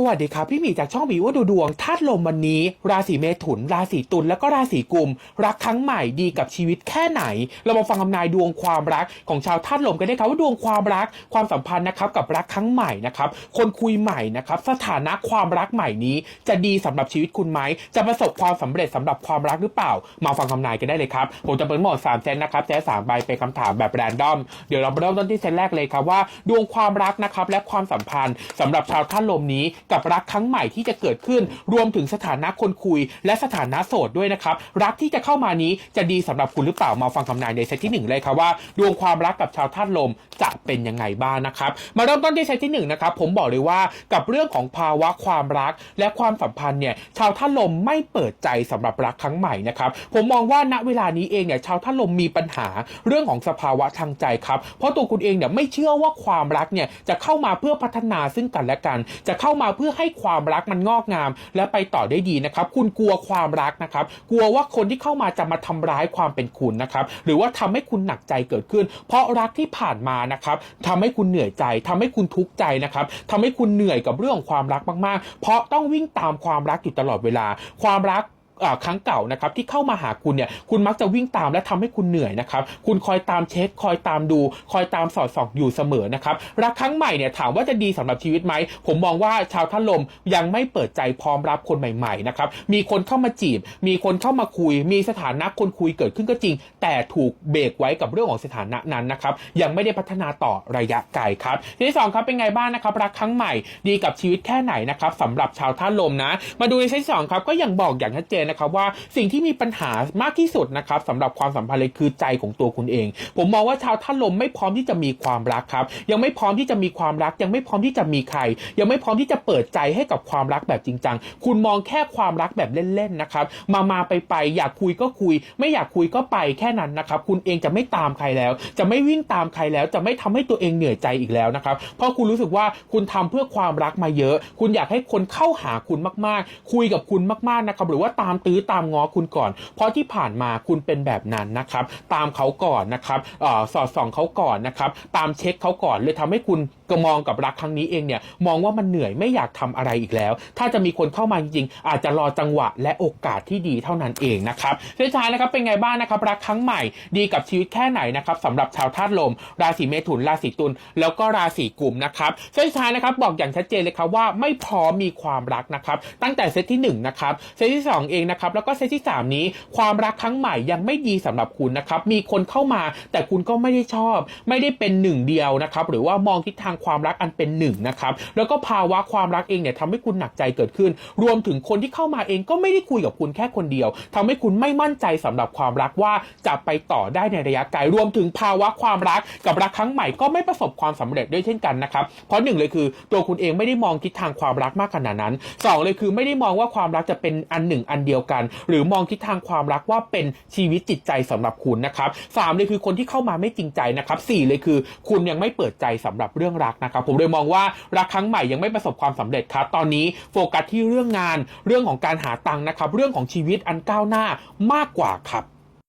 สวัสดีครับ พี่หมีจากช่องบีว่าดูดวงธาตุลมวันนี้ ราศีเมถุน ราศีตุลแล้วก็ราศีกุม รักครั้งใหม่ดีกับชีวิตแค่ไหน เรามาฟังคำนายดวงความรักของชาวธาตุลมกันได้ครับว่าดวงความรักความสัมพันธ์นะครับกับรักครั้งใหม่นะครับคนคุยใหม่นะครับสถานะความรักใหม่นี้ จะดีสำหรับชีวิตคุณไหมจะประสบความสำเร็จสำหรับความรักหรือเปล่า มาฟังคำนายกันได้เลยครับผมจะเปิดหมดสามเซตนะครับแจ๊สามใบเป็นคำถามแบบแรนดอมเดี๋ยวเราเริ่มต้นที่เซตแรกเลยครับว่า ดวงความรักนะครับและความสัมพันธ์สำหรับชาวธาตุลมนี้กับรักครั้งใหม่ที่จะเกิดขึ้น รวมถึงสถานะคนคุย และสถานะโสดด้วยนะครับ รักที่จะเข้ามานี้จะดีสำหรับคุณหรือเปล่ามาฟังคำนายในเซตที่หนึ่งเลยครับว่า ดวงความรักกับชาวธาตุลมจะเป็นยังไงบ้างนะครับ มาเริ่มต้นที่เซตที่หนึ่งนะครับผมบอกเลยว่ากับเรื่องของภาวะความรักและความสัมพันธ์เนี่ยชาวธาตุลมไม่เปิดใจสำหรับรักครั้งใหม่นะครับผมมองว่าณเวลานี้เองเนี่ยชาวธาตุลมมีปัญหาเรื่องของสภาวะทางใจครับเพราะตัวคุณเองเนี่ยไม่เชื่อว่าความรักเนี่ยจะเข้ามาเพื่อพัฒนาซึ่งกันและกัน จะเข้ามาเพื่อให้ความรักมันงอกงาม และไปต่อได้ดีนะครับ คุณกลัวความรักนะครับ กลัวว่าคนที่เข้ามาจะมาทำร้ายความเป็นคุณนะครับ หรือว่าทำให้คุณหนักใจเกิดขึ้น เพราะรักที่ผ่านมานะครับทำให้คุณเหนื่อยใจทำให้คุณทุกข์ใจนะครับทำให้คุณเหนื่อยกับเรื่องความรักมากๆ เพราะต้องวิ่งตามความรักอยู่ตลอดเวลา ความรัก ครั้งเก่านะครับที่เข้ามาหาคุณเนี่ยคุณมักจะวิ่งตามและทำให้คุณเหนื่อยนะครับคุณคอยตามเช็ค คอยตามดู คอยตามสอดส่องอยู่เสมอนะครับรักครั้งใหม่เนี่ยถามว่าจะดีสำหรับชีวิตไหมผมมองว่าชาวทัลลมยังไม่เปิดใจพร้อมรับคนใหม่ๆนะครับมีคนเข้ามาจีบ มีคนเข้ามาคุย มีสถานะคนคุยเกิดขึ้นก็จริง แต่ถูกเบรกไว้กับเรื่องของสถานะนั้นนะครับยังไม่ได้พัฒนาต่อระยะไกลครับที่สองครับเป็นไงบ้างนะครับรักครั้งใหม่ดีกับชีวิตแค่ไหนนะครับสำหรับชาวท่าลมนะ มาดูในเซตที่สองครับก็ยังบอกอย่างชัดเจนนะครับว่าสิ่งที่มีปัญหามากที่สุดนะครับสำหรับความสัมพันธ์เลยคือใจของตัวคุณเอง ผมมองว่าชาวท่านลมไม่พร้อมที่จะมีความรักครับ ยังไม่พร้อมที่จะมีความรัก ยังไม่พร้อมที่จะมีใคร ยังไม่พร้อมที่จะเปิดใจให้กับความรักแบบจริงจังคุณมองแค่ความรักแบบเล่นๆนะครับ มามาไปไปอยากคุยก็คุย ไม่อยากคุยก็ไปแค่นั้นนะครับ คุณเองจะไม่ตามใครแล้ว จะไม่วิ่งตามใครแล้ว จะไม่ทำให้ตัวเองเหนื่อยใจอีกแล้วนะครับ เพราะคุณรู้สึกว่าคุณทำเพื่อความรักมาเยอะ คุณอยากให้คนเข้าหาคุณมากๆ คุยกับคุณมากๆนะครับ หรือว่าตามตื้อตามง้อคุณก่อน เพราะที่ผ่านมาคุณเป็นแบบนั้นนะครับ ตามเขาก่อนนะครับออสอดส่องเขาก่อนนะครับ ตามเช็คเขาก่อนเลยทำให้คุณ ก็มองกับรักครั้งนี้เองเนี่ยมองว่ามันเหนื่อยไม่อยากทำอะไรอีกแล้ว ถ้าจะมีคนเข้ามาจริงๆ อาจจะรอจังหวะและโอกาสที่ดีเท่านั้นเองนะครับสุดท้ายนะครับเป็นไงบ้างนะครับรักครั้งใหม่ดีกับชีวิตแค่ไหนนะครับสำหรับชาวธาตุลม ราศีเมถุนราศีตุลแล้วก็ราศีกุมนะครับสุดท้ายนะครับบอกอย่างชัดเจนเลยครับว่าไม่พร้อมมีความรักนะครับ ตั้งแต่เซตที่1นะครับเซตที่ 2 เองนะครับแล้วก็เซตที่ 3 นี้ ความรักครั้งใหม่ยังไม่ดีสำหรับคุณนะครับมีคนเข้ามา แต่คุณก็ไม่ได้ชอบ ไม่ได้เป็นหนึ่งเดียวนะครับหรือว่ามองทิศทางความรักอันเป็นหนึ่งนะครับแล้วก็ภาวะความรักเองเนี่ยทำให้คุณหนักใจเกิดขึ้น รวมถึงคนที่เข้ามาเองก็ไม่ได้คุยกับคุณแค่คนเดียวทำให้คุณไม่มั่นใจสำหรับความรักว่าจะไปต่อได้ในระยะไกลรวมถึงภาวะความรักกับรักครั้งใหม่ก็ไม่ประสบความสำเร็จด้วยเช่นกันนะครับเพราะหนึ่งเลยคือ ตัวคุณเองไม่ได้มองทิศทางความรักมากขนาดนั้นสองเลยคือไม่ได้มองว่าความรักจะเป็นอันหนึ่งอันเดียวกัน หรือมองทิศทางความรักว่าเป็นชีวิตจิตใจสำหรับคุณนะครับสามเลยคือคนที่เข้ามาไม่จริงใจนะครับสี่เลยคือ คุณยังไม่เปิดใจสำหรับเรื่องรักนะครับผมเลยมองว่ารักครั้งใหม่ยังไม่ประสบความสำเร็จครับตอนนี้โฟกัสที่เรื่องงานเรื่องของการหาตังค์นะครับเรื่องของชีวิตอันก้าวหน้ามากกว่าครับ